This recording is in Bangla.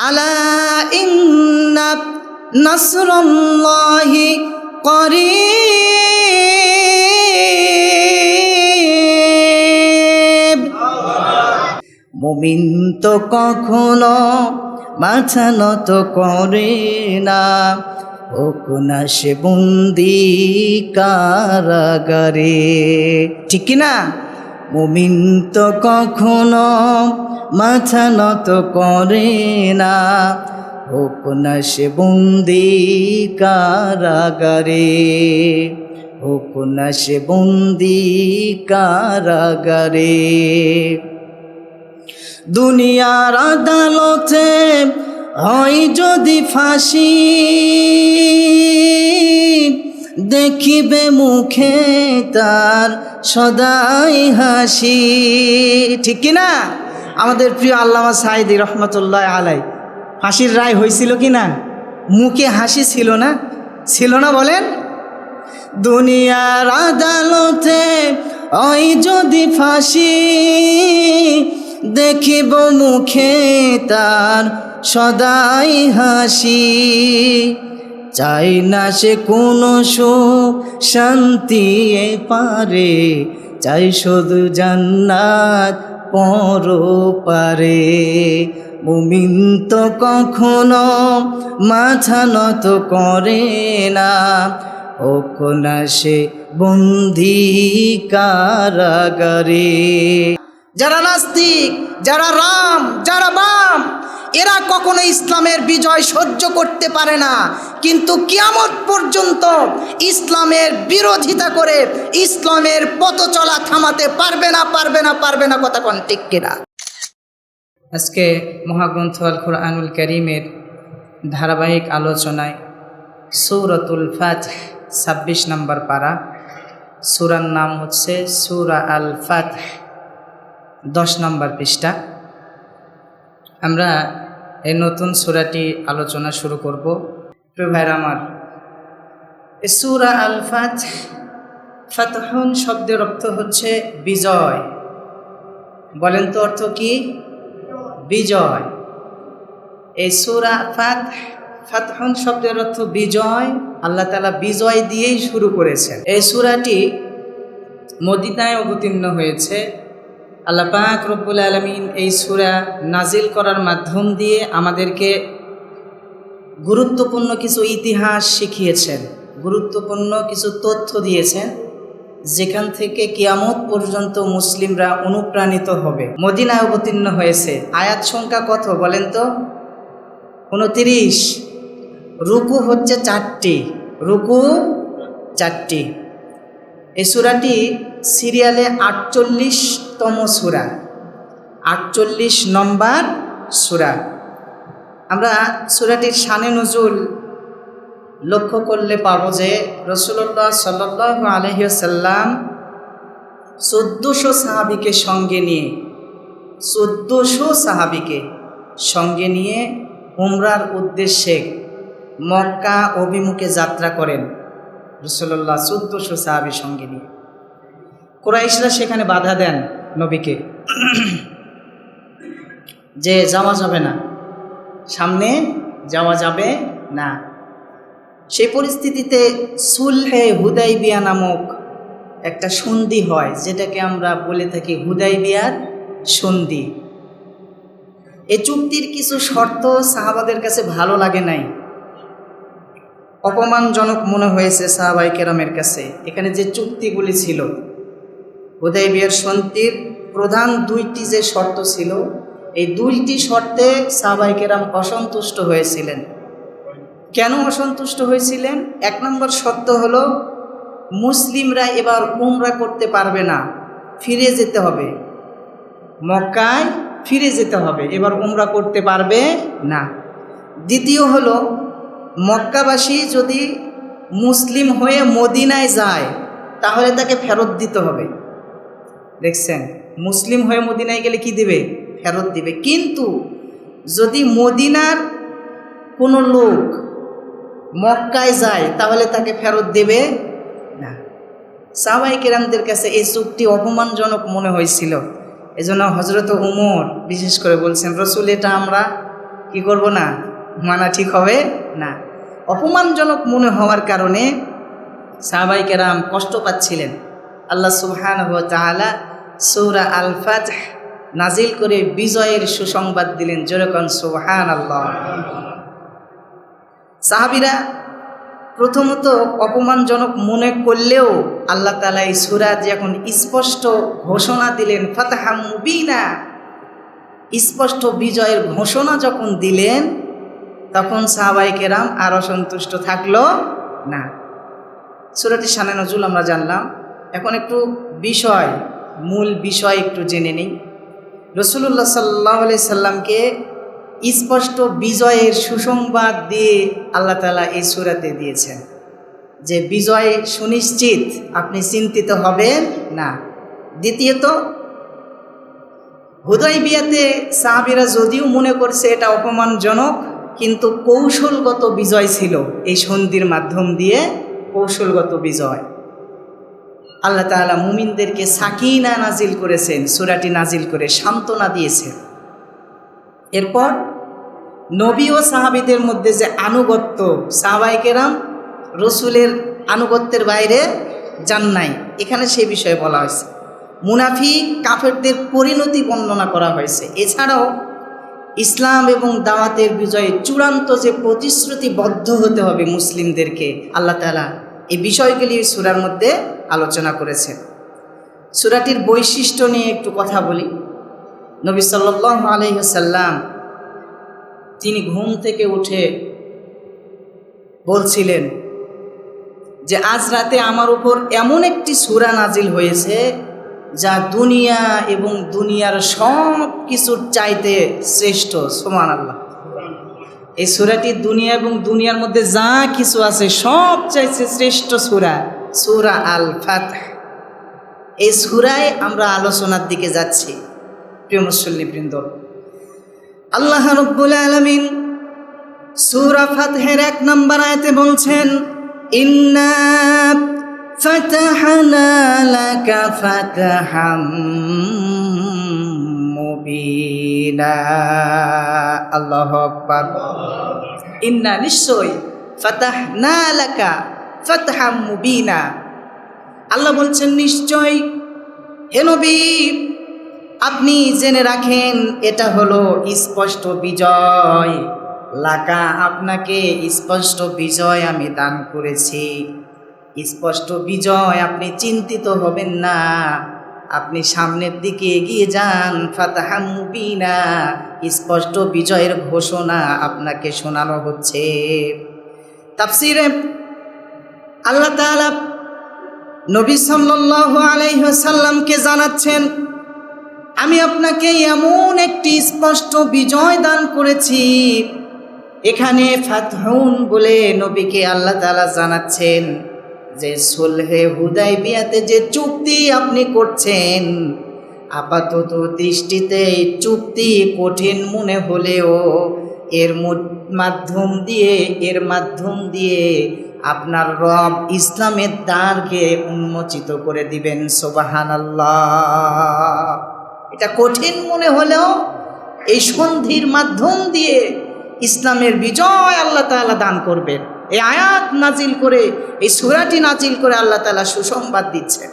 আলা ইন্না মুমিন তো কখনো মাথা নত করে না। হোক না সে বন্দি কারাগারে। ঠিক না মুমিন তো কখনো মাথা নত করে না। হোক না সে বন্দি কারাগারে হোক না সে বন্দি কারাগারে। দুনিয়ার আদালতে হয় যদি ফাঁসি দেখিবে মুখে তার সদাই হাসি। ঠিক কি না? আমাদের প্রিয় আল্লামা সাইদি রহমতুল্লাহ আলাই, ফাঁসির রায় হয়েছিল কি না? মুখে হাসি ছিল না? ছিল না বলেন? দুনিয়ার আদালতে ওই যদি ফাঁসি দেখিব মুখে তার সদাই হাসি। চাই না সে কোনো সুখ, শান্তি পারে। চাই শুধু জান্নাত পর পারে। মুমিন তো কখনো মাথা নত করে না। হোক না সে বন্দি কারাগারে। যারা নাস্তিক, যারা রাম, যারা বাম এরা কখনো ইসলামের বিজয় সহ্য করতে পারে না। কিন্তু কিয়ামত পর্যন্ত ইসলামের বিরোধিতা করে ইসলামের পথ চলা থামাতে পারবে না পারবে না পারবে না কথা কোন ঠিক কিনা? আজকে মহাগ্রন্থ আল কোরআনুল করিমের ধারাবাহিক আলোচনায় সৌরতুল ফাত ছাব্বিশ নম্বর পারা, সুরার নাম হচ্ছে সুরা আল ফাত দশ নম্বর পৃষ্ঠা। আমরা এই নতুন সুরাটি আলোচনা শুরু করব। প্রিয় ভাইরা আমার সুরা আল ফাত ফাতহুন শব্দের অর্থ হচ্ছে বিজয়। বলেন তো অর্থ কি? বিজয়। এই সুরা ফাত ফাতহুন শব্দের অর্থ বিজয়। আল্লাহ তালা বিজয় দিয়েই শুরু করেছেন। এই সুরাটি মদিনায় অবতীর্ণ হয়েছে। আল্লাহ পাক রব্বুল আলমিন এই সুরা নাজিল করার মাধ্যম দিয়ে আমাদেরকে গুরুত্বপূর্ণ কিছু ইতিহাস শিখিয়েছেন, গুরুত্বপূর্ণ কিছু তথ্য দিয়েছেন, যেখান থেকে কিয়ামত পর্যন্ত মুসলিমরা অনুপ্রাণিত হবে। মদিনায় অবতীর্ণ হয়েছে। আয়াত সংখ্যা কত বলেন তো? উনতিরিশ। রুকু হচ্ছে চারটি। রুকু চারটি। এই সুরাটি সিরিয়ালে আটচল্লিশতম সুরা, আটচল্লিশ নম্বর সুরা। আমরা সুরাটির শানে নজুল লক্ষ্য করলে পাবো যে রসুল্লাহ সাল্লাহ আলহিসাল্লাম চোদ্দোশো সাহাবিকে সঙ্গে নিয়ে, চোদ্দোশো সাহাবিকে সঙ্গে নিয়ে উমরার উদ্দেশ্যে মক্কা অভিমুখে যাত্রা করেন রসুল্লাহ চোদ্দোশো সাহাবি সঙ্গে নিয়ে। কোরাইশরা সেখানে বাধা দেন নবীকে। যে যাওয়া যাবে না। সামনে যাওয়া যাবে না। সেই পরিস্থিতিতে সুলহে হুদাইবিয়া নামক একটা সন্ধি হয়, যেটাকে আমরা বলে থাকি হুদাইবিয়ার সন্ধি। এই চুক্তির কিছু শর্ত সাহাবাদের কাছে ভালো লাগে নাই। অপমানজনক মনে হয়েছে সাহাবাই কেরামের কাছে। এখানে যে চুক্তিগুলি ছিল হুদাইবিয়ার সন্ধির প্রধান দুইটি যে শর্ত ছিল, এই দুইটি শর্তে সাহাবাই কেরাম অসন্তুষ্ট হয়েছিলেন। কেন অসন্তুষ্ট হয়েছিলেন? এক নম্বর শর্ত হল, মুসলিমরা এবার উমরা করতে পারবে না, ফিরে যেতে হবে। মক্কায় ফিরে যেতে হবে, এবার উমরা করতে পারবে না। দ্বিতীয় হলো, মক্কাবাসী যদি মুসলিম হয়ে মদিনায় যায়, তাহলে তাকে ফেরত দিতে হবে। দেখছেন? মুসলিম হয়ে মদিনায় গেলে কি দিবে? ফেরত দিবে। কিন্তু যদি মদিনার কোনো লোক মক্কায় যায়, তাহলে তাকে ফেরত দেবে না। সাহাবাই কেরামদের কাছে এই চুক্তি অপমানজনক মনে হয়েছিল। এজন্য হজরত উমর বিশেষ করে বলছেন, রসুল, এটা আমরা কি করব না? মানা ঠিক হবে না। অপমানজনক মনে হওয়ার কারণে সাহাবাই কেরাম কষ্ট পাচ্ছিলেন। আল্লাহ সুবহান তাআলা সৌরা আল ফাতহ নাজিল করে বিজয়ের সুসংবাদ দিলেন। যেরকম সোহান আল্লাহ সাহাবিরা প্রথমত অপমানজনক মনে করলেও আল্লাহ তালা এই সুরা যখন স্পষ্ট ঘোষণা দিলেন ফাতাহা মুবিনা, স্পষ্ট বিজয়ের ঘোষণা যখন দিলেন, তখন সাহাবাই কেরাম আরও সন্তুষ্ট থাকল না। সুরাটি সানে নজরুল আমরা জানলাম। এখন একটু বিষয় মূল বিষয় একটু জেনে নিই। রসুল্লাহ সাল্লাহ সাল্লামকে স্পষ্ট বিজয়ের সুসংবাদ দিয়ে আল্লাহ তালা এই সুরাতে দিয়েছেন যে বিজয় সুনিশ্চিত, আপনি চিন্তিত হবেন না। দ্বিতীয়ত হুদয় বিয়াতে সাহাবিরা যদিও মনে করছে এটা অপমানজনক, কিন্তু কৌশলগত বিজয় ছিল এই সন্ধির মাধ্যম দিয়ে কৌশলগত বিজয়। আল্লাহ তাআলা মুমিনদেরকে সাকিনা নাজিল করেছেন, সুরাটি নাজিল করে সান্ত্বনা দিয়েছেন। এরপর নবী ও সাহাবিদের মধ্যে যে আনুগত্য সাহাবাইকেরাম রসুলের আনুগত্যের বাইরে যান নাই। এখানে সেই বিষয়ে বলা হয়েছে। মুনাফি কাফেরদের পরিণতি বর্ণনা করা হয়েছে। এছাড়াও ইসলাম এবং দাওয়াতের বিজয়ে চূড়ান্ত যে প্রতিশ্রুতিবদ্ধ হতে হবে মুসলিমদেরকে, আল্লাহ তালা এই বিষয়গুলি সুরার মধ্যে আলোচনা করেছেন। সুরাটির বৈশিষ্ট্য নিয়ে একটু কথা বলি। নবী সাল্লাহ আলহ্লাম তিনি ঘুম থেকে উঠে বলছিলেন যে, আজ রাতে আমার উপর এমন একটি সুরা নাজিল হয়েছে যা দুনিয়া এবং দুনিয়ার সব কিছুর চাইতে শ্রেষ্ঠ। সমান আল্লাহ এই সুরাটি দুনিয়া এবং দুনিয়ার মধ্যে যা কিছু আছে সব চাইছে শ্রেষ্ঠ সুরা সুরা আল ফাত এই সুরায় আমরা আলোচনার দিকে যাচ্ছি প্রিয় মুসল্লিবৃন্দ আল্লাহ রব্বুল আলমিন সুরা ফাতহের এক নম্বর আয়তে বলছেন ইন্না فتحنا لك فتحا আল্লাহ আকবার ইন্না নিশ্চয় ফাতাহনা লাকা ফাতহাম মুবিনা আল্লাহ বলছেন নিশ্চয় হে নবী, আপনি জেনে রাখেন, এটা হলো স্পষ্ট বিজয়। লাকা, আপনাকে স্পষ্ট বিজয় আমি দান করেছি। স্পষ্ট বিজয়, আপনি চিন্তিত হবেন না। আপনি সামনের দিকে এগিয়ে যান। ফাতাহা মুবিনা। স্পষ্ট বিজয়ের ঘোষণা আপনাকে শোনানো হচ্ছে। তাফসিরে আল্লাহ তাআলা নবী সাল্লাল্লাহু আলাইহি সাল্লামকে জানাচ্ছেন, আমি আপনাকে এমন একটি স্পষ্ট বিজয় দান করেছি। এখানে ফাতহুন বলে নবীকে আল্লাহ তাআলা জানাচ্ছেন যে সোলহে হুদাই বিয়াতে যে চুক্তি আপনি করছেন, আপাতত দৃষ্টিতে চুক্তি কঠিন মনে হলেও এর মাধ্যম দিয়ে, এর মাধ্যম দিয়ে আপনার রব ইসলামের দ্বারকে উন্মোচিত করে দিবেন সোবাহান আল্লাহ এটা কঠিন মনে হলেও এই সন্ধির মাধ্যম দিয়ে ইসলামের বিজয় আল্লাহ তাআলা দান করবেন। এই আয়াত নাজিল করে এই সুরাটি নাজিল করে আল্লাহ তালা সুসংবাদ দিচ্ছেন।